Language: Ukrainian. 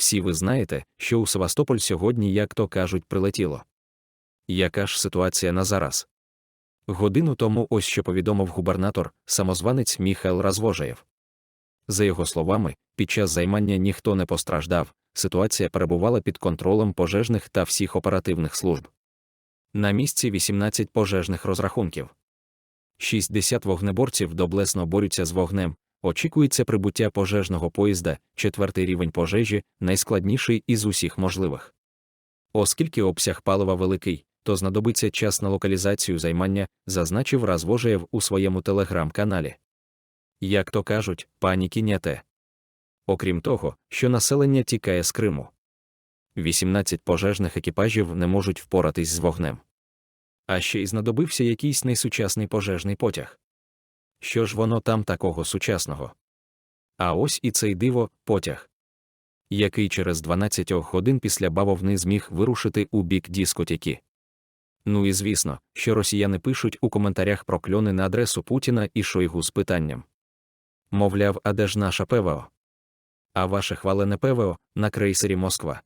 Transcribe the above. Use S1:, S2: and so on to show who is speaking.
S1: Всі ви знаєте, що у Севастополь сьогодні, як то кажуть, прилетіло. Яка ж ситуація на зараз? Годину тому ось що повідомив губернатор, самозванець Міхайл Развожаєв. За його словами, під час займання ніхто не постраждав, ситуація перебувала під контролем пожежних та всіх оперативних служб. На місці 18 пожежних розрахунків. 60 вогнеборців доблесно борються з вогнем. Очікується прибуття пожежного поїзда, четвертий рівень пожежі, найскладніший із усіх можливих. Оскільки обсяг палива великий, то знадобиться час на локалізацію займання, зазначив Развожаєв у своєму телеграм-каналі. Як то кажуть, паніки не те. Окрім того, що населення тікає з Криму. 18 пожежних екіпажів не можуть впоратись з вогнем. А ще й знадобився якийсь найсучасний пожежний потяг. Що ж воно там такого сучасного? А ось і цей диво потяг, який через 12 годин після бавовни зміг вирушити у бік дискотеки. Ну і звісно, що росіяни пишуть у коментарях про кльони на адресу Путіна і Шойгу з питанням. Мовляв, а де ж наша ПВО? А ваше хвалене ПВО на крейсері Москва.